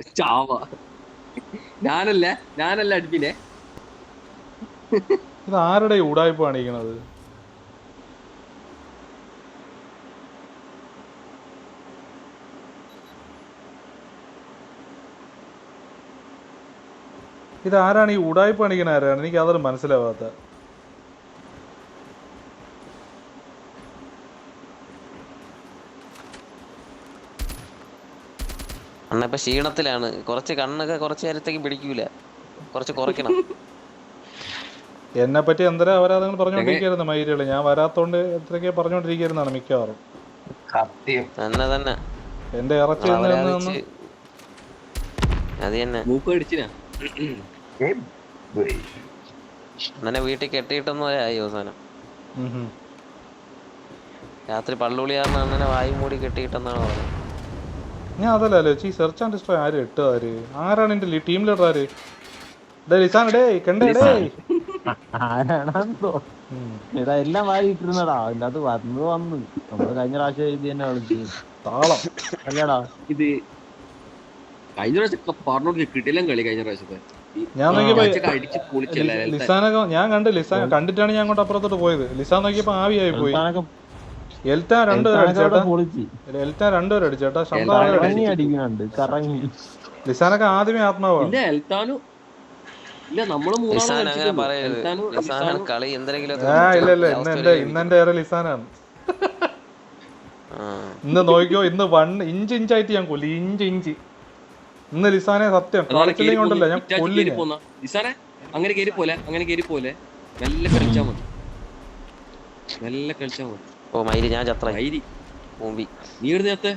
ചാവ? ഞാനല്ല ഞാനല്ല അടുപ്പിനെ ഇത് ആരുടെ ഉടായ്പ കാണിക്കണത്? ഇത് ആരാണ് ഈ ഉടായ്പ കാണിക്കണ ആരാണ്? എനിക്ക് അതൊരു മനസ്സിലാവാത്ത. അണ്ണ ഇപ്പൊ ക്ഷീണത്തിലാണ്. കുറച്ച് കണ്ണൊക്കെ കുറച്ച് നേരത്തേക്ക് പിടിക്കൂല. കുറച്ച് കുറയ്ക്കണം. എന്നെ പറ്റി എന്തര അവരാധങ്ങൾ പറഞ്ഞുകൊണ്ടിരിക്കുന്നു മൈരികൾ ഞാൻ വരാത്തോണ്ട് എത്രയൊക്കെ പറഞ്ഞുകൊണ്ടിരിക്കുന്നതാണ് മിക്കവാറും. തന്നെ തന്നെ. എന്റെ ഇറച്ചി അത് തന്നെ. ഏ, വീട്ടിൽ കെട്ടിയിട്ടൊന്നും ആയി അവസാനം. രാത്രി പള്ളുളിയാറിന് അങ്ങനെ വായും മൂടി കെട്ടിയിട്ടെന്നാണ് പറഞ്ഞത്. ഞാൻ അതല്ല ആലോചിച്ച് ഈ സെർച്ച് ആൻഡ് ഡിസ്ട്രോയ് ആര്? ഇട്ടത് ആര് ആരാണ് എന്റെ ടീം ലീഡർ ആര്? ഡേ ലിസാൻ ഡേ കണ്ടേ ഡേ ഇതാ എല്ലാം വന്നു വന്നു വന്ന് വന്ന്. നമ്മൾ കഴിഞ്ഞ പ്രാവശ്യം എഴുതി തന്നെ വിളിച്ചു താളം. അല്ലേടാ. ഇത് കഴിഞ്ഞ പ്രാവശ്യം പറഞ്ഞോണ്ട് കിട്ടില്ല കളി കഴിഞ്ഞ പ്രാവശ്യത്തെ. ഞാൻ നോക്കിയപ്പോ ലിസാനൊക്കെ ഞാൻ കണ്ട് ലിസാൻ കണ്ടിട്ടാണ് ഞാൻ അങ്ങോട്ട് അപ്പുറത്തോട്ട് പോയത്. ലിസാൻ നോക്കിയപ്പോ ആവിയായി പോയി. എൽറ്റ രണ്ട് അടിച്ചേട്ടാ. കറങ്ങി ലിസാനൊക്കെ ആദ്യമേ ആത്മാവാണ് ഇല്ല ഇല്ല ഇന്ന് എന്റെ ഇന്ന് ഏറെ ലിസാനാണ് ഇന്ന് നോക്കിയോ ഇന്ന് വൺ ഇഞ്ച് ഇഞ്ചായിട്ട് ഞാൻ കൊല്ലി. Inch inch. ഇന്ന് ലിസാനെ സത്യം. കളിച്ചില്ലെങ്കിൽ ഉണ്ടല്ലോ ഞാൻ കൊല്ലി ലിസാനെ അങ്ങനെ കേറി പോലെ അങ്ങനെ കേറി പോലെ. നല്ല കളിച്ചാ മതി. നല്ല കളിച്ചാ മതി. ഓ മയിൽ ഞാൻ ചത്ര മൂമ്പി നീ ഇടുന്ന ചത്ത്.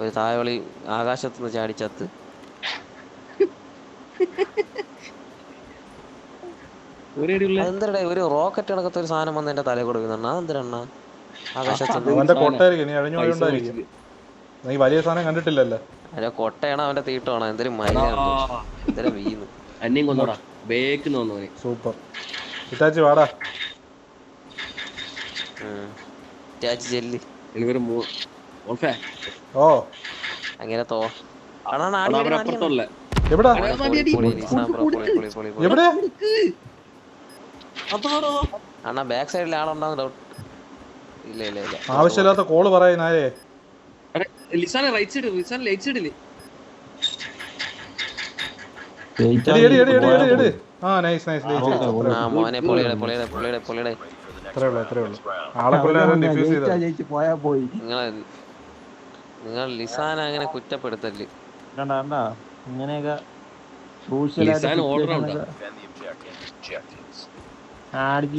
ഒരു തായവളി ആകാശത്തുനിന്ന് ചാടിച്ചത്ത് ഒരേടിയുള്ള അതെന്തരടെ ഒരു റോക്കറ്റ് അടക്കത്തെ ഒരു സാധനം വന്ന് എന്റെ തലയിൽ കൊടുക്കുന്നുണ്ട് അതെന്തരണ്ണ നീ വലിയ സാധനം കണ്ടിട്ടില്ലല്ലോ. അല്ല കൊട്ടയാണോ അവന്റെ തീട്ടമാണോ. എന്തൊരു മയിലാണ് എന്തൊരു വീന്ന് അന്നെയും കൊന്നോടാ. Back super. ഇറ്റാച്ചി വാടാ. എനിക്കൊരു ഓ. അങ്ങനെ തോ. എവിടാ? എവിടെ? അണ്ണാ ബാക്ക് സൈഡിൽ ആളുണ്ടാവുന്ന ഡൗട്ട് ഇല്ല ഇല്ല ഇല്ല. ആവശ്യമില്ലാത്ത കോൾ പറയുന്നായേ ലിസാനെ റൈറ്റ് സൈഡ് ലിസാനെ ലെഫ്റ്റ് സൈഡിൽ എടി എടി എടി എടി എടി എടി. ആ നൈസ് നൈസ് ആ മോനെ പൊളിയുടെ പൊളിയുടെ പൊളിയുടെ പൊളിയുടെ. അത്രേ ഉള്ളൂ അത്രേ ഉള്ളൂ ആളെ കൊല്ലാൻ ഡിഫ്യൂസ് ചെയ്തു ജയിച്ചു പോയാ പോയി. നിങ്ങൾ നിങ്ങൾ ലിസാൻ അങ്ങനെ കുറ്റപ്പെടുത്തല്ലേ? കണ്ട കണ്ട ഇങ്ങനെയൊക്കെ ലിസാൻ order ഉണ്ടോ?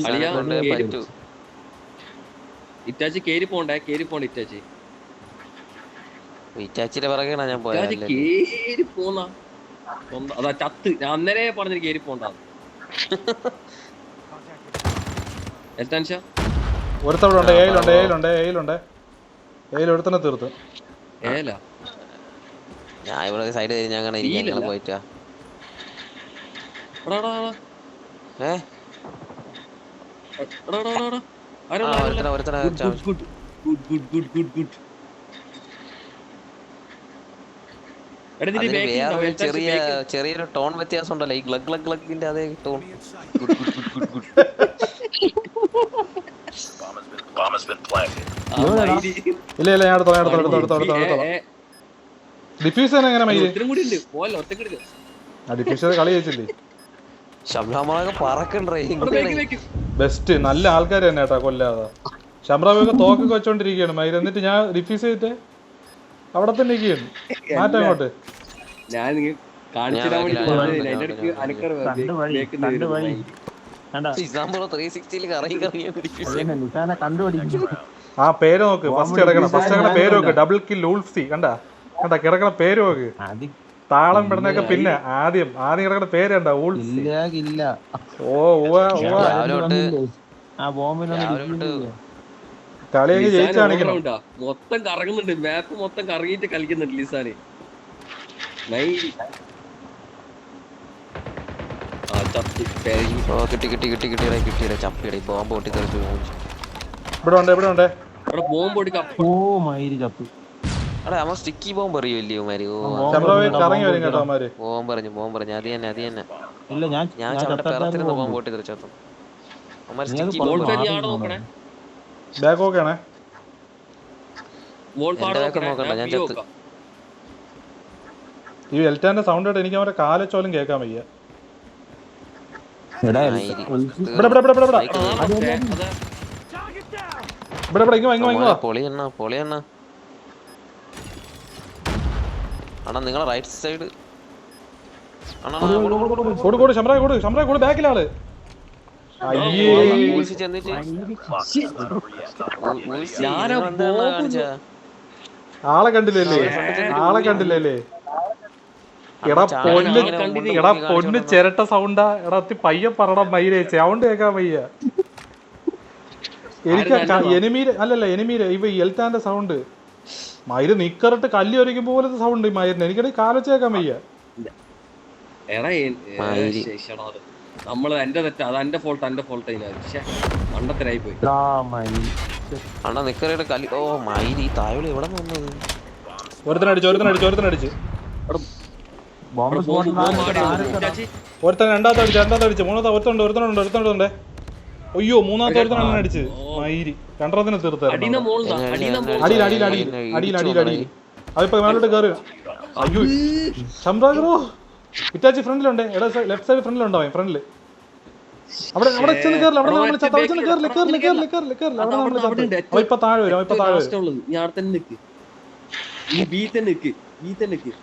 കേറി പറ്റൂ. ഇറ്റാച്ചി കേറി പോണ്ടേ? കേറി പോണ്ട ഇറ്റാച്ചി? ഇറ്റാച്ചിന്റെ പിറകെയാണ് ഞാൻ ഇറ്റാച്ചി പോയത് കേറി പോന്ന. അതാ ചത്ത്. ഞാൻ അന്നേരേ പറഞ്ഞു കേറി പോണ്ട ഒരുത്തവിടെ ഉണ്ട് ഏയിലുണ്ട് ഏയിലുണ്ട് ഏയിലുണ്ട്. ഏയിൽ ഒരുത്തനെ തീർത്ത്. ഏല ഞാൻ ഇവിടെ സൈഡ് തിരിഞ്ഞ് അങ്ങനെ ഞങ്ങൾ പോയിട്ടാ. Good good good good good good good ചെറിയ ചെറിയൊരു ടോൺ വ്യത്യാസം ഉണ്ടല്ലോ ഈ ഗ്ലഗ് ഗ്ലഗ് ഗ്ലഗിന്റെ അതേ ടോൺ ഇല്ല ഇല്ല ഞാൻ ഡിഫ്യൂസ് എങ്ങനെ ആ ഡിഫ്യൂസ് കളി ജയിച്ചില്ലേ? പറക്കണ്ടേ ബെസ്റ്റ് നല്ല ആൾക്കാർ തന്നെ കേട്ടാ കൊല്ലാതെ. ശംറാബൊക്കെ തോക്കൊക്കെ വെച്ചോണ്ടിരിക്കുകയാണ് മൈര് എന്നിട്ട് ഞാൻ ഡിഫ്യൂസ് ചെയ്തിട്ട് അവിടെ തന്നെ ഇരിക്കുകയാണ്. മാറ്റാ അങ്ങോട്ട്. ഞാൻ നിങ്ങൾ കാണിച്ചിടാൻ വേണ്ടി ഞാൻ ആ പേര് നോക്ക്. ഫസ്റ്റ് കിടക്കണം ഫസ്റ്റ് കിടക്കണ പേര് നോക്ക്. ഡബിൾ കിൽ ഉൾഫ്സി കണ്ടാ? കണ്ടാ? കിടക്കണ പേര് നോക്ക്. താളം പെടുന്നൊക്കെ പിന്നെ ആദ്യം. ആദ്യം കിടക്കണ പേര് കണ്ടാ? ഉൾഫ്സി ഓ. കളിയൊക്കെ ജയിച്ചു കാണിക്കണം. മൊത്തം കറങ്ങുന്നുണ്ട്. മാപ്പ് മൊത്തം കറങ്ങിയിട്ട് കളിക്കുന്നുണ്ട് ലിസാന് നൈ ആ ചത്ത് പെരങ്ങി. ഓ കിട്ടി കിട്ടി കിട്ടി കിട്ടിയടേ കിട്ടിയടേ ചപ്പിയടേ ബോംബ് പൊട്ടി തെറിച്ചു ഇവിടെ ഉണ്ട് ഇവിടെ ഉണ്ട്. അവിടെ ബോംബ് കപ്പ ഓ മയിരി ചപ്പ്. അടാ അവൻ സ്റ്റിക്കി ബോംബ് എറിയുമല്ലേ ഇവന്മാര്? ഓ കറങ്ങി വരും ഇടാം. കേട്ടോ അവന്മാര്. ബോംബ് പറഞ്ഞു ബോംബ് പറഞ്ഞു അത് തന്നെ അത് തന്നെ. ഇല്ല ഞാൻ ഞാൻ പിറത്തിരുന്ന് ബോംബ് പൊട്ടി തെറിച്ചു അവന്മാര് സ്റ്റിക്കി. ബോംബ് നോക്കണേ. ബാക്ക് ഓക്കെ ആണേ. നോക്കണ്ട, ഞാൻ ചത്ത്. ഈ എൽറ്റാന്റെ സൗണ്ട് ആയിട്ട് എനിക്ക് അവരുടെ കാലച്ചോലും കേൾക്കാൻ വയ്യ. എടാ, ആയിരി. ഒളിച്ച് ഇവിടെ ഇവിടെ ഇവിടെ ഇവിടെ ഇവിടെ. ബൈക്ക് അതാണ് അതെ, ഫേ- അതെ. അതാ ഇവിടെ ഇവിടെ ഇങ്ങോ ഇങ്ങോ ഇങ്ങോ പൊളി എണ്ണ പൊളി എണ്ണ അണ്ണാ നിങ്ങളെ റൈറ്റ് സൈഡ് കൂട് കൂട് കൂട് കൂട് ബാക്കിലാൾ ആളെ. കണ്ടില്ലേ ആളെ കണ്ടില്ലല്ലേ എടാ പൊന്ന് എടാ പൊന്ന് ചിരട്ട സൗണ്ടാ. എടാ അത്തി പയ്യ പറട മയിലേ സൗണ്ട് കേക്കാൻ വയ്യ. എനിക്ക് എനിമീര് അല്ലല്ല എനിമീര് ഇവ എൽത്താന്റെ സൗണ്ട്. മയിൽ നിക്കറിട്ട് കല്ലി ഒരയ്ക്കുമ്പോ പോലത്തെ സൗണ്ട് മയിലിന്. എനിക്കത് കാലച്ച് കേൾക്കാൻ വയ്യ. നമ്മൾ എന്റെ തെറ്റാ അത് എന്റെ ഫോൾട്ട് എന്റെ ഫോൾട്ട് മണ്ടത്തരായി പോയി. അണ്ണാ നിക്കറയുടെ കലി ഓ മയിൽ ഈ താഴെ എവിടെ വന്നത്? ഒരുത്തനടിച്ചു ഒരുത്തനടിച്ചു ഒരുത്തനടിച്ച്. ഒരുത്തൻ രണ്ടാമത്തെ അടിച്ച് രണ്ടാമത്തെ അടിച്ച്. മൂന്നാമത്തെ ഒരുത്തനുണ്ട് ഒരുത്തനുണ്ട് ഒരുത്തനുണ്ട് അയ്യോ മൂന്നാമത്തെ ഒരുത്തനാണ് അടിച്ച്. മയിരി. രണ്ടെണ്ണത്തിന് അടീന തീർത്തായിരുന്നു. അടിയിൽ അടിയിൽ അടിയിൽ അടിയിൽ അടിയിൽ അടിയിൽ അതിപ്പോ മേലോട്ട് കയറി അയ്യോ ശംബ്രാഗ്രോ ഇറ്റാച്ചി ഫ്രണ്ടിലുണ്ട്. എടാ ലെഫ്റ്റ് സൈഡ് ഫ്രണ്ടിലുണ്ടോ ഫ്രണ്ടിൽ. അവിടെ അവിടെ ചെന്ന് കയറില്ല അവിടെ നമ്മൾ ചത്ത ചെന്ന് കയറില്ല കയറില്ല കയറില്ല കയറില്ല കയറില്ല അവിടെ നമ്മൾ ചത്ത. അവ ഇപ്പൊ താഴെ വരും അവ ഇപ്പൊ താഴെ വരും. ഞാൻ തന്നെ നിക്ക്. ഈ ബി തന്നെ നിക്ക്. ബി തന്നെ നിക്ക്.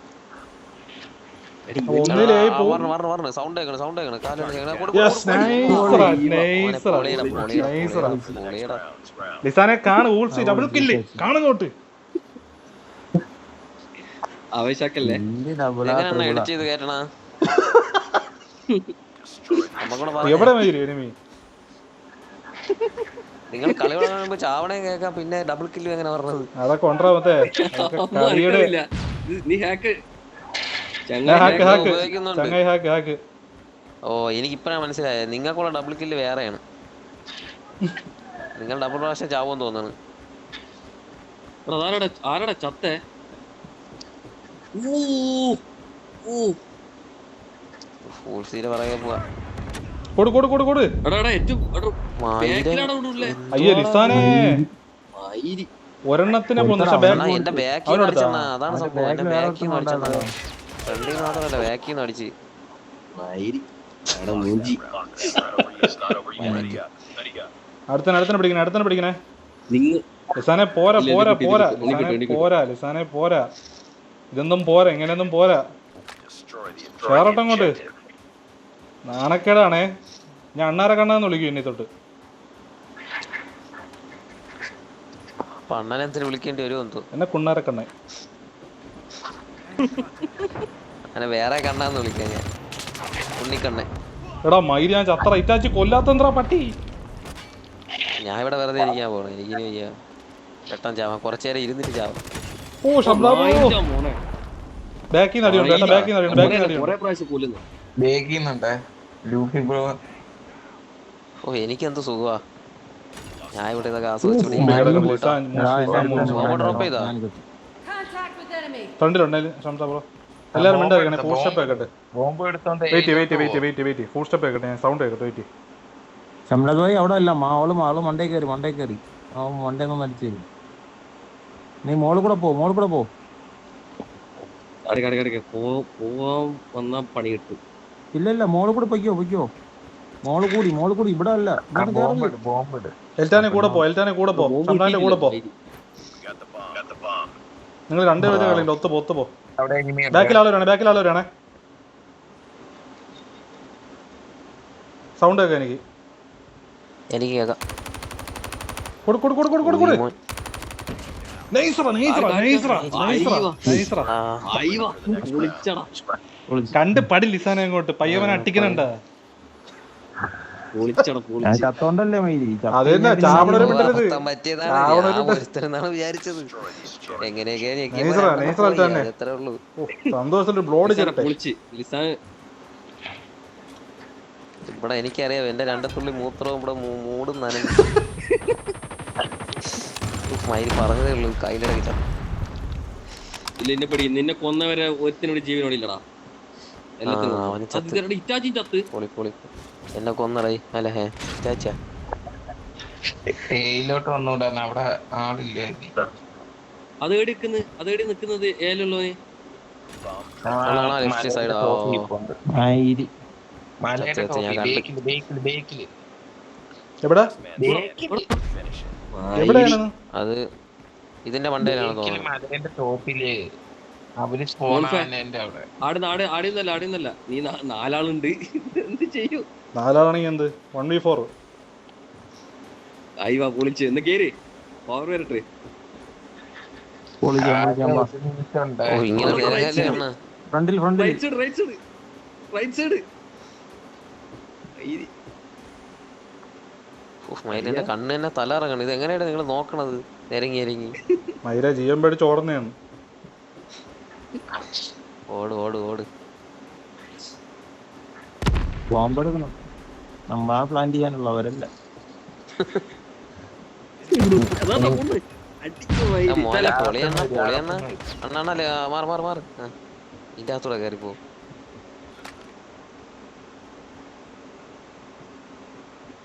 ലിസാനെ കാണ് ഊൾസി ഡബിൾ കില്ല് കാണുന്നോട്ട് ആവേശാക്കല്ലേ? എവിടെ മയിര് എനിമി നിങ്ങൾ കളി കാണുമ്പോ ചാവണേ കേക്കാം പിന്നെ ഡബിൾ കില്ലും എങ്ങനെ പറഞ്ഞത്? അതൊക്കെ മറ്റേ. നീ ഹാക്ക് ഓ എനിക്ക് ഇപ്പഴാണ് മനസ്സിലായത്. നിങ്ങൾക്കുള്ള ഡബിൾ കില്ല് വേറെയാണ്. നിങ്ങൾ ഡബിൾ പ്രാവശ്യം ചാവുമെന്ന് തോന്നുന്നു. ആരാടെ ആരാടെ ചത്തേ? പറയാൻ പോവാ. കൊടു കൊടു കൊടു കൊടു. അയ്യോ ലിസാനെ. ഒരെണ്ണത്തിനെ പക്ഷെ ബാക്ക് അതാണ് സംഭവം. എന്റെ ബാക്കി ൽ ബാക്കിൽ നിന്ന്. ഫ്രണ്ടിൽ മാത്രമല്ല ബാക്കിൽ നിന്ന് അടിച്ച് അടുത്തന എടാ മൂഞ്ചി. അടുത്തനെ പിടിക്കണേ അടുത്തനെ പിടിക്കണേ നിങ്ങ ലിസാനെ പോരാ പോരാ പോരാ. പോരാ ലിസാനെ പോരാ ഇതൊന്നും പോരാ ഇങ്ങനെയൊന്നും പോരാ കേറട്ടെ അങ്ങോട്ട് നാണക്കേടാണേ ഞാൻ അണ്ണാരെ കണ്ണാന്ന് വിളിക്കും ഇനി തൊട്ട് അപ്പൊ അണ്ണനെന്തിനു വിളിക്കേണ്ടി വരും എന്തോ എന്നെ കുണ്ണാരെ കണ്ണേ അങ്ങനെ വേറെ കണ്ണാന്ന് വിളിക്കാൻ ഞാൻ ഉണ്ണിക്കണ്ണെ എടാ മൈര് ഞാൻ ചത്ര ഇറ്റാച്ചി കൊല്ലാത്തന്ത്രാ പട്ടി ഞാൻ ഇവിടെ വെറുതെ ഇരിക്കാൻ പോണു എനിക്കിനി വയ്യ പെട്ടെന്ന് ചാവാം കുറച്ചു നേരം ഇരുന്നിട്ട് ചാവാം ഓ ശബ്ദാ. ബാക്കിൽ നിന്ന് അടിയുണ്ട് കേട്ടോ ബാക്കിൽ നിന്ന് ബാക്കിൽ കൊല്ലുന്നു ബേക്കുന്നുണ്ടേ ലൂഫി ബ്രോ ഓ എനിക്കെന്ത് സുഖവാ ഞാൻ ഇവിടെ ഇതൊക്കെ എന്റെ മൂന്ന്. ബോംബ് ഡ്രോപ്പ് ചെയ്താ ഞാൻ കിട്ടും. Contact with enemy. ഫ്രണ്ടിലുണ്ട് ശംസ ബ്രോ. എല്ലാവരും മിണ്ടായിരിക്കണേ ഫുൾ സ്റ്റെപ്പ് കേട്ടെ ബോംബ് എടുത്തോണ്ട് wait wait wait wait wait full step കേട്ടെ ഞാൻ സൗണ്ട് കേട്ടെ വെയിറ്റ് ശമ്പളത് പോയി അവിടെ അല്ല മാവൾ മാൾ മണ്ടേ കയറി മണ്ടേ കയറി. അവൻ മണ്ടേ ഒന്ന് മരിച്ചു. തരും നീ മോൾ കൂടെ പോ മോൾ കൂടെ പോ. പോവാൻ വന്നാ പണി കിട്ടും. ഇല്ല ഇല്ല മോൾ കൂടെ പൊയ്ക്കോ പൊയ്ക്കോ. മോൾ കൂടി മോൾ കൂടി. ഇവിടെ അല്ല ബോംബ് കേറില്ല? ബോംബ് ഇട് എൽറ്റാനെ കൂടെ പോ എൽറ്റാനെ കൂടെ പോ. കൂടെ പോ. നിങ്ങൾ രണ്ടുപേരും കളിയുണ്ട്. ഒത്തു പോ ഒത്ത് പോ. അവിടെ എനിമി ബാക്കിൽ ആൾ വരാണേ ബാക്കിൽ ആൾ വരാണേ. സൗണ്ട് കേൾക്കാം എനിക്ക്. എനിക്ക് കേൾക്കാം കൊടു കൊടു കൊടു കൊടു കൊടു കൊടു. മോൻ. നൈസറ നൈസറ നൈസറ നൈസറ നൈസറ ആ, അയ്യോ, പൊളിച്ചടാ. കണ്ട് പടി ലിസാനെ അങ്ങോട്ട്. പയ്യവനെ അട്ടിക്കണണ്ട വിചാരിച്ചത്. ഇവിടെ എനിക്കറിയാം എന്റെ രണ്ട് തുള്ളി മൂത്രവും ഇവിടെ മൂടും നനഞ്ഞു. പറഞ്ഞതേ ഉള്ളൂ കയ്യിലിറക്കി ഇല്ല എന്നെ പിടി നിന്നെ കൊന്നവരെ ഒരുത്തിനോട് ജീവനോടില്ലടാ. എല്ലാത്തിനും ഇറ്റാച്ചി ചത്ത്. പൊളി പൊളി. എന്നെ കൊന്നടേ അല്ല? ഹേ ചാച്ചാ. തേയിലോട്ട് വന്നൂടാ അവിടെ ആളില്ല? അത് ഏടി നിക്കുന്നത് അത് ഏടി നിക്കുന്നത് ഏലുള്ളവന് ബേക്കിൽ ബേക്കിൽ എവിടെ? അത്? ഇതിന്റെ മണ്ടയിലാണ് തോന്നുന്നത് ആടിന്നല്ല നീ നാലാളുണ്ട്. എന്ത് ചെയ്യും? നാലാണെങ്കിൽ എന്ത്? വൺ വി ഫോർ ആയി വാ പൊളിച്ച്. എന്ന് കേറി. പവർ വരട്ടെ. ഫ്രണ്ടിൽ ഫ്രണ്ടിൽ right side right side right side മയിലിന്റെ കണ്ണ് തന്നെ തല ഇറങ്ങണം. ഇത് എങ്ങനെയാണ് നിങ്ങൾ നോക്കണത്? ഇറങ്ങി ഇറങ്ങി മൈര ജീവൻ പേടിച്ച് ഓടുന്നതാണ് ഓട് ഓട് ഓട് ബോംബെടുക്കണം നമ്മ ആ പ്ലാൻ ചെയ്യാനുള്ളവരല്ല ആ മോനെ പൊളിയെണ്ണ പൊളിയെണ്ണ അണ്ണാണല്ലേ മാറ് മാറ് മാറ് ആ നമ്മളാ പ്ലാൻ ചെയ്യാനുള്ള പോ.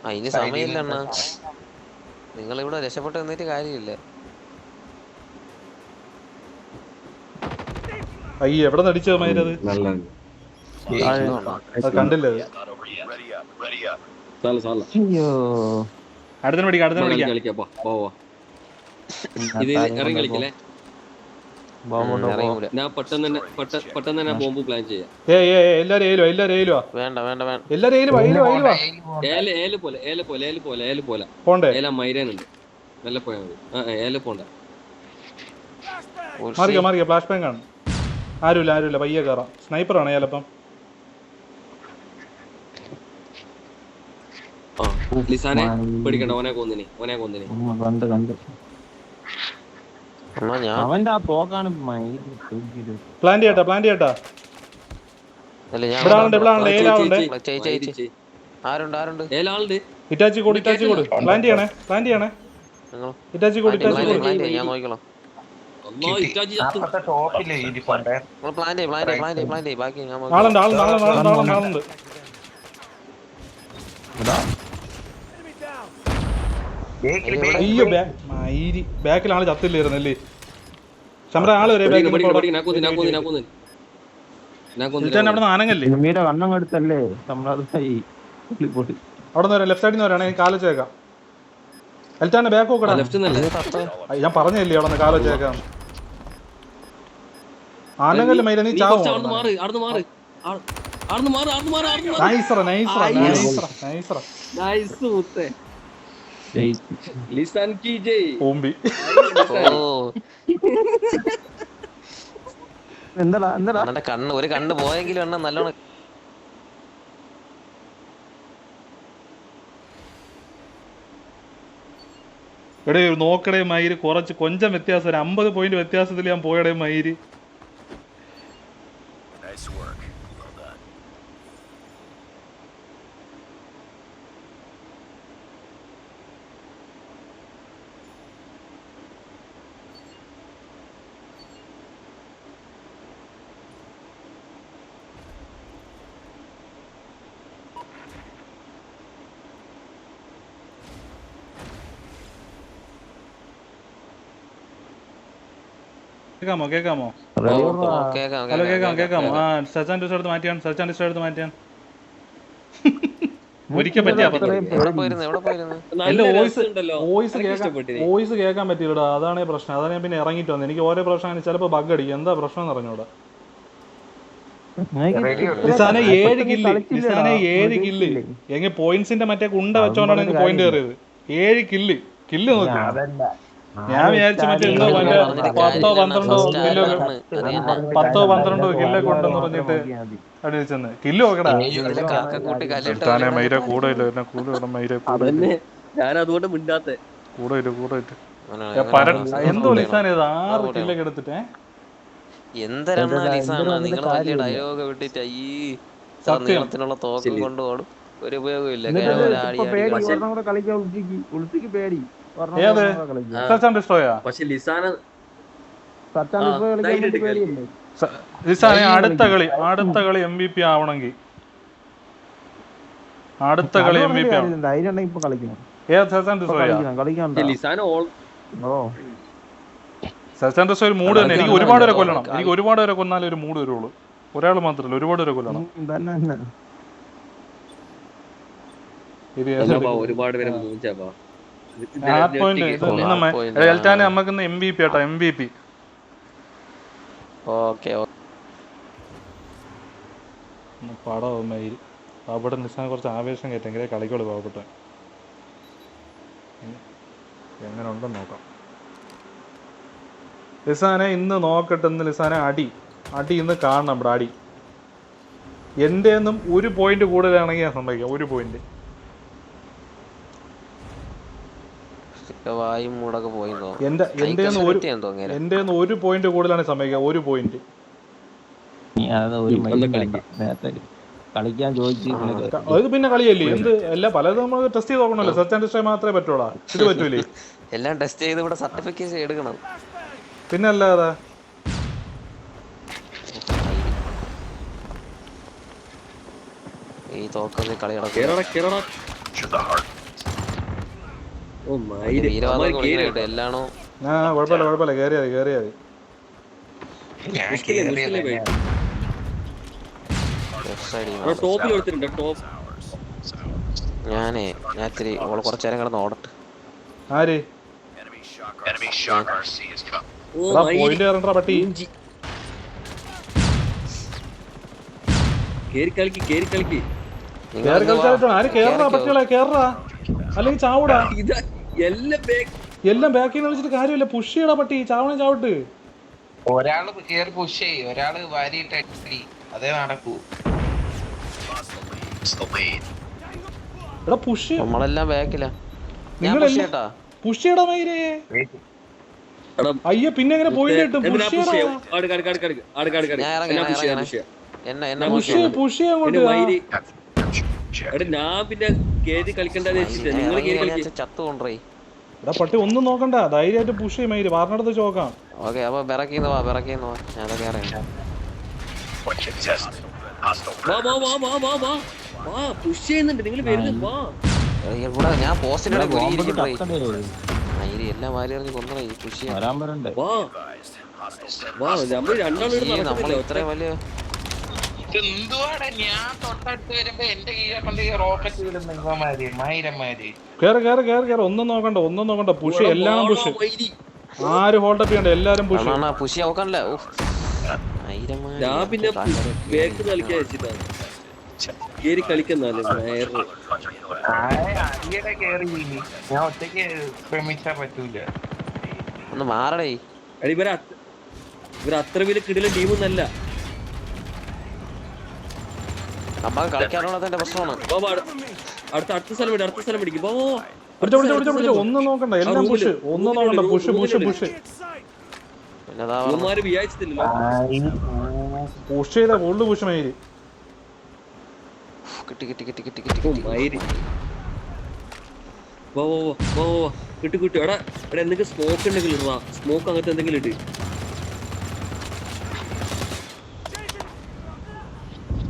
ആ ഇനി സമയമില്ല അണ്ണാ. നിങ്ങൾ ഇവിടെ രക്ഷപ്പെട്ട് നിന്നിട്ട് കാര്യമില്ല. അയ്യ എവിടെ നടിച്ചത് മൈരത്? അത് കണ്ടില്ല? ആരുല്ല അയ്യോ. കേറാം സ്നൈപ്പർ അടുത്തിന് പിടിക്കാം. കളിക്കാം പോ, പോ, പോ. ഇത് ഇറങ്ങി കളിക്കല്ലേ? ബോംബുണ്ടോ ഞാൻ പെട്ടെന്ന് തന്നെ പെട്ട- തന്നെ ബോംബ് പ്ലാൻ ചെയ്യാം. ഏ ഏ ഏ, എല്ലാരും ഏലുവാ എല്ലാരും ഏലുവാ. വേണ്ട വേണ്ട വേണ്ട. എല്ലാരും ഏലുവാ ഏലുവാ ഏലുവാ. ഏൽ ഏൽ പോലെ ഏൽ പോലെ ഏൽ പോലെ പോണ്ടേ? ഏല മൈരാനുണ്ട്. നല്ല പോയാൽ ആ ആ, ഏൽ പോണ്ട. ഒരു മാറിക്കോ മാറിക്കോ ഫ്ലാഷ് ബാങ്ക് ആണ് ആരുമില്ല ആരുമില്ല പയ്യെ കയറാം സ്നൈപ്പറാണ് ചിലപ്പം ആ ലിസാനെ പേടിക്കണ്ട ഓനെ കൊന്നിനി ഓനെ കൊന്നിനി. കണ്ട് കണ്ട്. അണ്ണാ ഞാൻ അവന്റെ ആ പോക്കാണ്. പ്ലാൻ ചെയ്യട്ടാ പ്ലാൻ ചെയ്യട്ടാ. ഇറ്റാച്ചി കൂടി ഇറ്റാച്ചി കൂടി. പ്ലാൻ ചെയ്യണേ പ്ലാൻ ചെയ്യണേ. ഇറ്റാച്ചി കൂടി ഇറ്റാച്ചി കൂടി. ഞാൻ നോക്കിക്കോളാം. ആളുണ്ട് ആളുണ്ട് ആളുണ്ട് ആളുണ്ട് ആളുണ്ട് അയ്യോ മയിരി. ബാക്കിൽ ആൾ ചത്തില്ലായിരുന്നല്ലേ ശമ്ര ആൾ വരെ പേടിക്കണ്ട, ബാക്കിൽ അവിടെ ആനങ്ങല്ലേ? സിനിമയുടെ കണ്ണം എടുത്തല്ലേ സമ്രാട്ടായി പൊളി പൊളി അവിടെ നിന്ന് വരാം. ലെഫ്റ്റ് സൈഡിൽ നിന്ന് വരാണ് ഞാൻ കാൽ വെച്ചേക്കാം. എൽറ്റാന്റെ ബാക്ക് നോക്കടാ. ലെഫ്റ്റ് നിന്നല്ലേ? അയ്യ, ഞാൻ പറഞ്ഞില്ലേ അവിടെ നിന്ന് കാൽ ആനങ്ങല്ലേ ആനങ്ങൽ മൈര നീ ചാവും? നൈസറ നൈസറ നൈസ് നൈസറ നൈസറ നൈസ് മുത്തേ. ജയിച്ചു कीजिए കി ജയ് ഓമ്പി എന്താടാ എന്താടാ? അണ്ണന്റെ കണ്ണ് ഒരു കണ്ണ് പോയെങ്കിലും അണ്ണൻ നല്ലോണം എടേ നോക്കടേ മയിര് കുറച്ച് കൊഞ്ചം വ്യത്യാസം ഒരു അമ്പത് പോയിന്റ് വ്യത്യാസത്തിൽ ഞാൻ പോയടേ മയിര് കേക്കാമോ കേക്കാമോ? ഹലോ കേക്കാം കേക്കാമോ കേക്കാം ആ സെർച്ച് ആൻഡ് എടുത്ത് മാറ്റിയാണ് സെർച്ച് ആൻഡ് എടുത്ത് മാറ്റിയാണ് ഒരിക്കൽ പറ്റിയാ എവിടെ പോയിരുന്നു? എവിടെ പോയിരുന്നു? വോയിസ് കേൾക്കാൻ പറ്റില്ലടാ അതാണ് പ്രശ്നം. അതാണ് ഞാൻ പിന്നെ ഇറങ്ങിട്ട് വന്നത് എനിക്ക് ഓരോ പ്രശ്നം ചിലപ്പോ ബഗ് അടിക്കും. എന്താ പ്രശ്നം എന്ന് അറിഞ്ഞൂടാ. നിസാനെ ഏഴ് കില്ല്. നിസാനെ ഏഴ് കില്ല്. എങ്കിൽ പോയിന്റ്സിന്റെ മറ്റേ കുണ്ട വെച്ചോണ്ടാണ് എനിക്ക് പോയിന്റ് കയറിയത്. ഏഴ് കില്ല്. കില്ല് നോക്കി. ഞാൻ വിചാരിച്ചു മറ്റേ എന്തോ നിങ്ങൾ മറ്റേ പത്തോ പന്ത്രണ്ടോ കിലോ. പത്തോ പന്ത്രണ്ടോ കിലോ കൊണ്ടെന്ന് പറഞ്ഞിട്ട് അവിടെ ചെന്ന് കിലോ മൈര കൂടെ ഇല്ല. കൂടെ മൈര കൂടെ ഞാൻ അതുകൊണ്ട് മിണ്ടാത്തെ. കൂടെ ഇല്ല കൂടെ. എന്തോ ലിസാൻ ഇത്? ആറ് കിലോ കില്ലൊക്കെ എന്തരാണ് നിങ്ങൾ വലിയ ഡയലോഗ് വിട്ടിട്ട് ഈ സത്യത്തിനുള്ള നീളത്തിനുള്ള തോക്കും ശരി. കൊണ്ട് ഓടും ഒരു ഉപയോഗമില്ല പേടി. ഏത്? സെർച്ച് ആൻഡ് ഡിസ്ട്രോയാ പക്ഷെ ലിസാന ലിസാനെ അടുത്ത കളി അടുത്ത കളി എം ബി പി ആവണമെങ്കിൽ. അടുത്ത കളി എം ബി പി ആവണം. ഏത് ലിസാന് ഓൾ ഓ. ഒരു മൂഡ് തന്നെ. എനിക്ക് ഒരുപാട് പേരെ കൊല്ലണം. എനിക്ക് ഒരുപാട് പേരെ കൊന്നാലേ ഒരു മൂഡ് വരുള്ളൂ. ഒരാൾ മാത്രമല്ല ഒരുപാട് പേരെ കൊല്ലണം. ഒരുപാട് പേരെ ബാ. എൽറ്റാനെ നമ്മക്ക് M V P auto M V P okay പടം മയിൽ പാവപ്പെട്ട നിസാൻ കുറച്ച് ആവേശം കയറ്റെങ്കിലേ കളിക്കോളൂ പാവപ്പെട്ട. എങ്ങനെ ഉണ്ടെന്ന് നോക്കാം. ലിസാനെ ഇന്ന് നോക്കട്ടെ ഇന്ന് ലിസാനെ അടി. അടി ഇന്ന് കാണണം നമ്മുടെ അടി. എന്റെ ഒന്നും ഒരു പോയിന്റ് കൂടുതലാണെങ്കിൽ ഞാൻ സമ്മതിക്കാം ഒരു പോയിന്റ് വായും മൂടൊക്കെ പോയി എന്റെ എന്റെ ഒരു എന്റെ ഒരു പോയിന്റ് കൂടുതലാണ് സമ്മതിക്കാം ഒരു പോയിന്റ് കളിക്കാൻ ചോദിച്ചു പിന്നെ അത് പിന്നെ കളിയല്ലേ? എന്ത്? എല്ലാ പലതും നമ്മൾ ടെസ്റ്റ് ചെയ്ത് നോക്കണല്ലോ സെർച്ച് ആൻഡ് ഡിസ്ട്രൈ മാത്രമേ പറ്റുള്ളൂ. ഇത് പറ്റൂലേ? എല്ലാം ടെസ്റ്റ് ചെയ്ത് ഇവിടെ സർട്ടിഫിക്കേഷൻ എടുക്കണം. പിന്നെ അല്ലാതെ? ഈ തോക്കുന്ന കളി നടക്കും കേറടാ കേറടാ ഓ മയിൽ വീരവാദം അവന്മാര് കേറി കളിക്കുന്നുണ്ട് എല്ലാണോ? ആ കുഴപ്പമില്ല കുഴപ്പമില്ല മതി മതി. ടോപ്പ് ഞാനേ ഞാൻ ഇത്തിരി ഓൾ കുറച്ചു നേരം കിടന്ന് ഓടട്ടെ. ആര്? പോയിന്റ് കയറണ്ട പട്ടി. കേറി കളിക്ക് കേറി കളിക്ക്. കേറി. കളിച്ചാലും ആര് കേറിക്കോ. പട്ടികളെ കേറടാ അല്ലെങ്കിൽ ചാവൂടാ. എല്ലാം ബാക്ക് ബാക്കിൽ വിളിച്ചിട്ട് കാര്യമില്ല. പുഷ് ചെയ്യടാ പട്ടി. ചാവണേ ചാവട്ട്. ഒരാൾ കേറി പുഷ് ചെയ്യും. ഒരാൾ വാരിയിട്ട് അടി. അതേ നടക്കൂ. എടാ പുഷ് നമ്മളെല്ലാം ബാക്കിലാ നിങ്ങളെല്ലാം- പുഷ് ചെയ്യടാ മൈരേ. എടാ അയ്യ പിന്നെ എങ്ങനെ പോയിന്റ് കിട്ടും പുഷ് ചെയ്യടാ? പുഷ് ചെയ്യ? പുഷ് ചെയ്യാൻ അങ്ങോട്ട്. എടാ ഞാൻ പിന്നെ കേറി കളിക്കണ്ടെന്ന് വെച്ചിട്ട് നിങ്ങൾ കേറി കളിക്കും. ചത്തു കൊണ്ടേ എടാ പട്ടി ഒന്നും നോക്കണ്ട. ധൈര്യമായിട്ട് പുഷ് ചെയ്യും മയിൽ. പറഞ്ഞെടുത്ത് ചോക്കാം ഓക്കെ അപ്പൊ ബിറക്കിന്ന് വാ ബിറക്കിന്ന് വാ. ഞാൻ അതൊക്കെ അറിയാം പുഷ് ചെയ്യുന്നുണ്ട്. നിങ്ങൾ വരുന്നത് വാ. ഇവിടെ ഞാൻ. അയ്യരി എല്ലാം വാരി എറിഞ്ഞ് കൊന്നടേ പുഷ് ചെയ്യാൻ. വരാൻ വരണ്ടേ? വാ. വാ നമ്മൾ രണ്ടാളും ഇത്രയും വലിയ എന്തുവാടാ ഞാൻ തൊട്ടടുത്ത് വരുമ്പോ എന്റെ കീഴെ കൊണ്ട് ഈ റോക്കറ്റ് വിടുന്ന ഇവന്മാര് മൈരന്മാര്. കേറ് കേറ് കേറ് കേറ്. ഒന്നും നോക്കണ്ട ഒന്നും നോക്കണ്ട. പുഷ് എല്ലാം പുഷ്. ആര് ഹോൾഡപ്പ് ചെയ്യണ്ട? എല്ലാരും പുഷ്. പുഷ് നോക്കണല്ലേ ഞാൻ പിന്നെ ബാക്ക് കളിക്കാൻ വെച്ചിട്ടാണ്. കേറി കളിക്കുന്നാലും ഞാൻ ഒറ്റയ്ക്ക് ശ്രമിച്ചാ പറ്റൂല. ഒന്ന് മാറടേ. ഇവരത്ര ഇവരെ അത്ര- ഇവർ വലിയ കിടില ടീമൊന്നല്ല നമ്മക്ക് കളിക്കാനുള്ളതിന്റെ പ്രശ്നമാണ്. വാ വാ അടുത്ത അടുത്ത അടുത്ത സ്ഥലം പിടി അടുത്ത സ്ഥലം പിടിക്കും. വാ വാ, വാ പിടിച്ചോ പിടിച്ചോ പിടിച്ചോ പിടിച്ചോ ഒന്നും നോക്കണ്ട. എല്ലാം പുഷ് ഒന്നും നോക്കണ്ട. Push push push. പുഷ് ചെയ്ത ഫുള്ള് പുഷ് മയിൽ കിട്ടി കിട്ടി കിട്ടി കിട്ടി കിട്ടി മയിരി വാ വാ വാ കിട്ടു കിട്ടു. എടാ എടാ എന്തെങ്കിലും സ്മോക്ക് ഉണ്ടെങ്കിൽ ഇടുവാ സ്മോക്ക് അങ്ങനത്തെ എന്തെങ്കിലും ഇട്ട്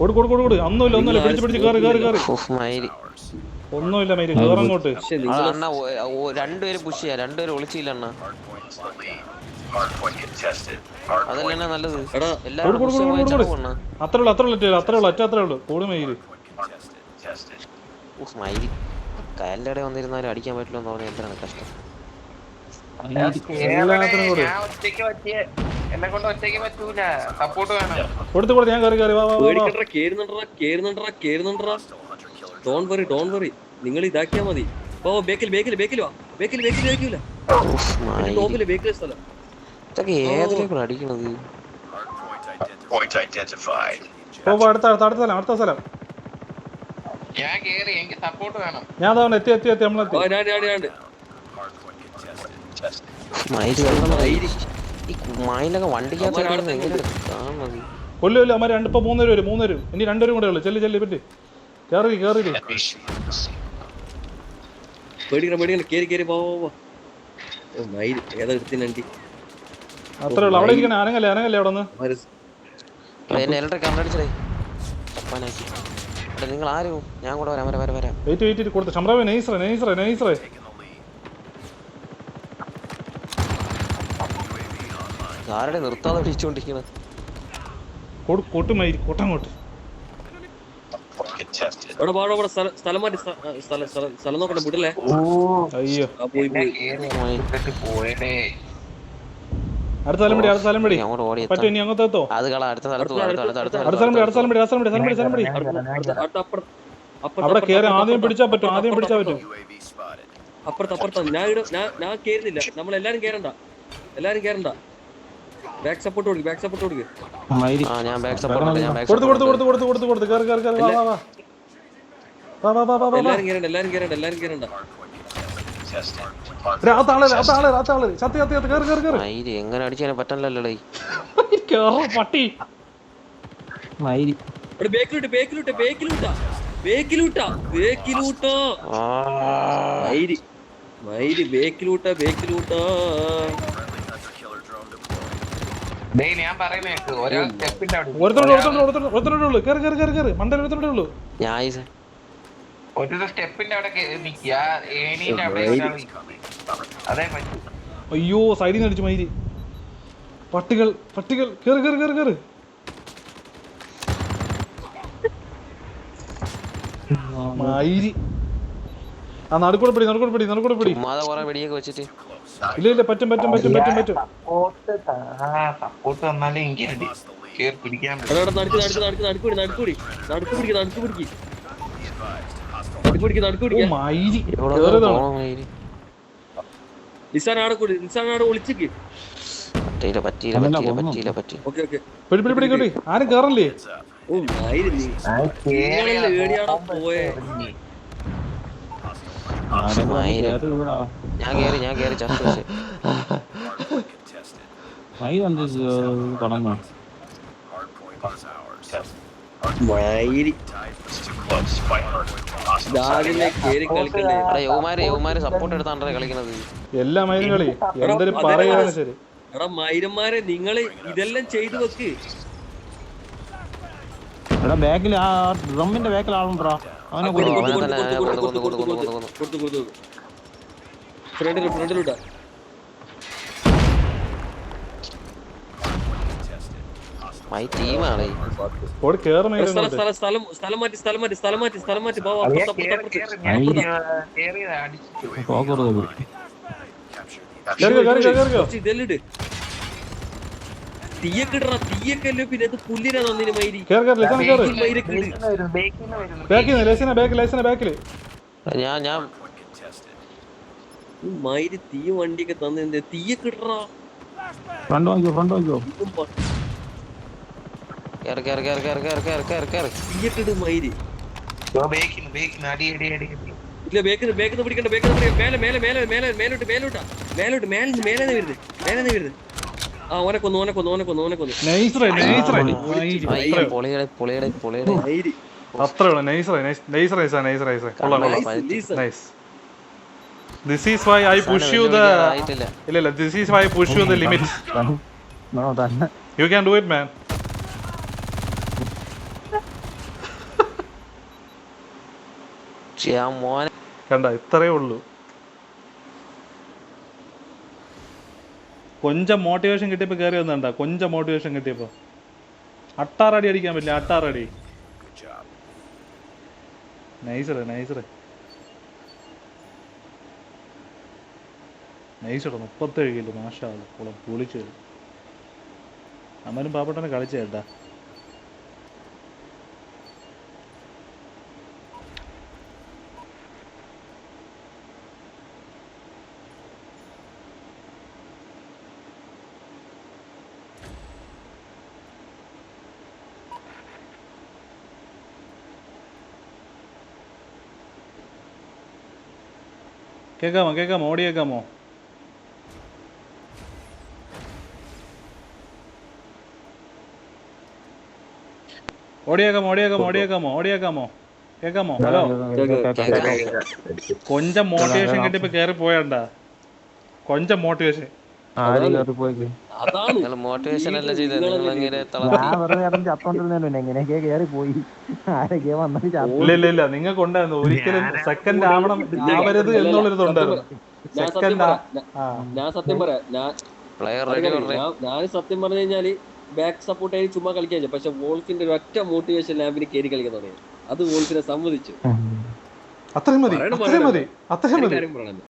കൊടു കൊടു കൊടു കൊടു. ഒന്നുമില്ല ഒന്നുമില്ല പിടിച്ച് പിടിച്ച് കയറി കയറി കയറി ഒന്നുമില്ല ആ, നിങ്ങൾ അണ്ണാ രണ്ടുപേരും പുഷ് ചെയ്യാ. രണ്ടുപേരും ഒളിച്ചില്ല അണ്ണ. അതല്ലേ നല്ലത്. എടാ എല്ലാവരും. അത്രേ ഉള്ളൂ അത്രേ ഉള്ളൂ അത്രേ ഉള്ളൂ അറ്റ അത്രേ ഉള്ളൂ കൂടി മൈര് കയലിന്റെ ഇടയിൽ വന്നിരുന്നാലും അടിക്കാൻ പറ്റില്ല എന്ന് പറഞ്ഞാൽ എന്താണ് കഷ്ടം? എല്ലാത്തിനും കൂടി. ഞാൻ ഒറ്റയ്ക്ക് പറ്റിയ എന്നെ കൊണ്ട് ഒറ്റയ്ക്ക് പറ്റൂല. സപ്പോർട്ട് വേണം. കൊടുത്ത് കൊടുത്ത് ഞാൻ കയറി കയറി വാ കേറുന്നുണ്ടറാ കേറുന്നുണ്ടറാ ഡോൺ വറി ഡോൺ വറി നിങ്ങൾ ഇതാക്കിയാ മതി. ഓ ബേക്കിൽ ബേക്കിൽ ബേക്കിൽ വാ. ബേക്കിൽ ബേക്കിൽ ബേക്കില്ല ടോപ്പിൽ ബേക്കിലെ സ്ഥലം. ഇതൊക്കെ ഏതിലേക്കാണ് അടിക്കണത്? പോ പോ, അടുത്ത അടുത്ത അടുത്ത സ്ഥലം അടുത്ത സ്ഥലം. ഞാൻ കേറി എനിക്ക് സപ്പോർട്ട് വേണം. ഞാൻ എത്തി എത്തി എത്തി നമ്മളെത്തി. ആ ഞാൻ ഞാൻ ഞാൻ. മൈര് വെള്ളം മയിൽ ഈ മയിലൊക്കെ വണ്ടിക്കകത്ത് കാണുന്നത് കൊല്ലു കൊല്ലു അമ്മ രണ്ട് ഇപ്പൊ വരും മൂന്നുപേരും ഇനി രണ്ടുപേരും കൂടെ ഉള്ളു. ചെല്ലി ചെല്ലി പറ്റി കേറി കയറി പേടിക്കണം പേടിക്കണം കേറി കേറി പോ പോ, പോ. മയിൽ ഏതാ എടുത്തിനണ്ടി അത്രേ ഉള്ളൂ. അവിടെ ഇരിക്കണേ അനങ്ങല്ലേ അനങ്ങല്ലേ അവിടെ നിന്ന് എന്നെ ഇലക്ട്രിക് എടാ നിങ്ങൾ ആരും? ഞാൻ കൂടെ വരാം വരാം വരാം വെയിറ്റ് വെയിറ്റ് കൊടുത്ത്. ഷംറാവ് നൈസറേ നൈസറേ നൈസറേ ആരുടെ നിർത്താതെ പിടിച്ചോണ്ടിരിക്കണത് കൊടു കൊട്ടുമയി കൊട്ടങ്ങോട്ട് അവിടെ പാടോ അവിടെ സ്ഥലം സ്ഥലം മാറ്റി സ്ഥലം സ്ഥലം സ്ഥലം നോക്കട്ടെ വിടല്ലേ? ഓ. അയ്യോ. ആ പോയി എന്നെ പോയി കേറി ഇട്ടിട്ട് പോയടേ. അടുത്ത സ്ഥലം പിടി അടുത്ത സ്ഥലം പിടി. അങ്ങോട്ട് ഓടി പറ്റും ഇനി അങ്ങോട്ട് എത്തോ. അത് കള അടുത്ത സ്ഥലത്ത് അടുത്ത അടുത്ത അടുത്ത അടുത്ത സ്ഥലം പിടി അടുത്ത സ്ഥലം പിടി അടുത്ത സ്ഥലം പിടി സ്ഥലം പിടി. സ്ഥലം പിടി അവിടെ കേറി ആദ്യം പിടിച്ചാ പറ്റും? ആദ്യം പിടിച്ചാ പറ്റും? അപ്പുറത്ത് അപ്പുറത്ത് ഞാൻ ഞാൻ കേറുന്നില്ല. നമ്മൾ എല്ലാരും കേറണ്ട. എല്ലാരും കേറണ്ട. ബാക്ക് സപ്പോർട്ട് കൊടുക്ക് ബാക്ക് സപ്പോർട്ട് കൊടുക്ക് മൈരി ആ ഞാൻ ബാക്ക് സപ്പോർട്ട് ഞാൻ ബാക്ക് കൊടുത്തു കൊടുത്തു കൊടുത്തു കൊടുത്തു കൊടുത്തു കൊടുത്ത് കേറ് കേറ് കേറ് വാ വാ വാ വാ വാ വാ വാ വാ എല്ലാരും കേറണ്ട എല്ലാരും കേറണ്ട എല്ലാരും കേറണ്ട എങ്ങനെ അടിച്ചാലും പറ്റണല്ലോ കേറ പട്ടി മൈരി ഇവിടെ ബേക്കിലൂട്ട് ബേക്കിലോട്ട് ബേക്കിലൂട്ടാ ബേക്കിലൂട്ടാ ആ മൈരി മൈരി ബേക്കിലൂട്ടാ ബേക്കിലൂട്ടാ അയ്യോ സൈഡിൽ നിന്ന് അടിച്ചു മയിരി പട്ടികൾ പട്ടികൾ. കേറി കേറി കേറി കേറി. മയിരി ആ നടുക്കൂടെ പിടി നടുക്കൂടെ പിടി നടുക്കൂടെ പിടി. വെച്ചിട്ട്. ഇല്ല ഇല്ല പറ്റും പറ്റും പറ്റും പറ്റും പറ്റും. സപ്പോർട്ട് സപ്പോർട്ട് തന്നാലേ എനിക്ക് കേറി പിടിക്കാൻ എടാ, നടുക്ക് നടുക്ക് നടുക്ക് നടുക്ക് പിടി നടുക്ക് പിടി. നടുക്ക് പിടിക്ക് നടുക്ക് പിടിക്ക്. നടുക്ക് പിടിക്ക് നടുക്ക് ഓ പിടിക്ക് മയിൽ നിസാൻ ആടെ കൂടി നിസാൻ ആടെ ഒളിച്ചിക്ക്. പറ്റിയില്ല പറ്റിയില്ല പറ്റിയില്ല? പറ്റിയില്ല പറ്റി ഓക്കെ ഓക്കെ. പിടി പിടി പിടി ആരും കേറല്ലേ ഓ മയിരി നീ. ഏടിയാടാ പോയെ. മയിൽ ഞാൻ കേറി ഞാൻ കേറി ചത്തു വെച്ച് കേറി കളിക്കണ്ടേ? എടാ യൗമാര് യൗമാര് സപ്പോർട്ട് എടുത്താണ്ടേ കളിക്കണത് എല്ലാ മയിലും കളി എന്തായാലും പറയുകയാണ് ശരി. എടാ മൈരന്മാരെ നിങ്ങൾ ഇതെല്ലാം ചെയ്തു വെക്ക്. എടാ ബാക്കിൽ ആ ഡ്രമ്മിന്റെ ബാക്കിൽ ആളുണ്ടോ അവനെ കൊടുത്തു കൊടുത്തു കൊടുത്തു കൊടുത്തു കൊടുത്തു കൊടുത്തു കൊടുത്തു കൊന്നു, ഫ്രണ്ടിൽ ഫ്രണ്ടിലൂട്ടാ മൈ ടീമാണ് സ്ഥലം മാറ്റി സ്ഥലം മാറ്റി സ്ഥലം മാറ്റി സ്ഥലം മാറ്റി. തീയൊക്കെ ഇടറ തീയൊക്കെ അല്ലോ പിന്നെ അത് പുല്ലിനാ നന്ദിന് മൈരി. ഞാൻ ഞാൻ ഈ മയിര് തീ വണ്ടിയൊക്കെ തന്നെ എന്ത് തീയൊക്കെ ഇടറാ. ഫ്രണ്ട് വാങ്ങിക്കോ ഫ്രണ്ട് വാങ്ങിക്കോ. കേറി കേറി കേറി കേറി കേറി കേറി കേറി കേറി. തീയൊക്കെ ഇട് മയിര് ഓ, ബേക്കിന്ന്, ബേക്ക് അടി, അടി, അടി, അടി. ഇല്ല ബേക്ക് ബേക്ക് പിടിക്കണ്ട ബേക്ക് പിടിക്കണ്ട. മേലെ മേലെ മേലെ മേലെ മേലോട്ട് മേലോട്ടാ. മേലോട്ട് മേലെ മേലെ വരുന്നത് മേലെ വരുന്നത് ആ ഓനെ കൊന്നു ഓനെ കൊന്നു ഓനെ കൊന്നു ഓനെ കൊന്നു. നൈസറേ നൈസറേ മൈ പൊളിയുടെ പൊളിയുടെ പൊളിയുടെ. അത്രേ ഉള്ളൂ നൈസറേ നൈസ് നൈസ് നൈസ് നൈസ് കൊള്ളാം കൊള്ളാം. Nice this is why I push you the ഇല്ല ഇല്ല this is why push you the limit you can do it man കണ്ട ഇത്രേ ഉള്ളൂ. കൊഞ്ചം മോട്ടിവേഷൻ കിട്ടിയപ്പോ കയറി വന്നണ്ട കൊഞ്ചം മോട്ടിവേഷൻ കിട്ടിയപ്പോ. അട്ടാറടി അടിക്കാൻ പറ്റില്ല അട്ടാറടി. നൈസറേ നൈസറേ നൈസടാ മുപ്പത്തേഴ് കിലോ മാഷാ കുളം പൊളിച്ചു വരും അമ്മനും പാപ്പട്ടനെ കളിച്ച ചേട്ടാ കേൾക്കാമോ കേൾക്കാമോ ഓടി കേൾക്കാമോ ഓടിയേക്കാമോ ഓടിയേക്കാമോ ഓടിയേക്കാമോ ഓടിയേക്കാമോ കേക്കാമോ? ഹലോ? കൊഞ്ച മോട്ടിവേഷൻ കേറി പോയണ്ട. കൊഞ്ച മോട്ടിവേഷൻ മോട്ടിവേഷൻ അല്ല ഇല്ല നിങ്ങൾക്ക് ഉണ്ടായിരുന്നു. ഒരിക്കലും സെക്കൻഡ് ആവണം ആവരുത് എന്നുള്ളൊരു ഉണ്ടായിരുന്നു ഞാൻ സത്യം പറയാം. ഞാൻ സത്യം പറഞ്ഞു കഴിഞ്ഞാൽ ബാക്ക് സപ്പോർട്ട് ആയി ചുമ്മാ കളിക്കാൻ പക്ഷെ വോൾഫിന്റെ ഒരു ഒറ്റ മോട്ടിവേഷൻ ലാബിന് കയറി കളിക്കാൻ തുടങ്ങി. അത് വോൾഫിനെ സമ്മതിച്ചു. അത്രയും മതി. അത്രയും. മതി. അത്രയും മതി.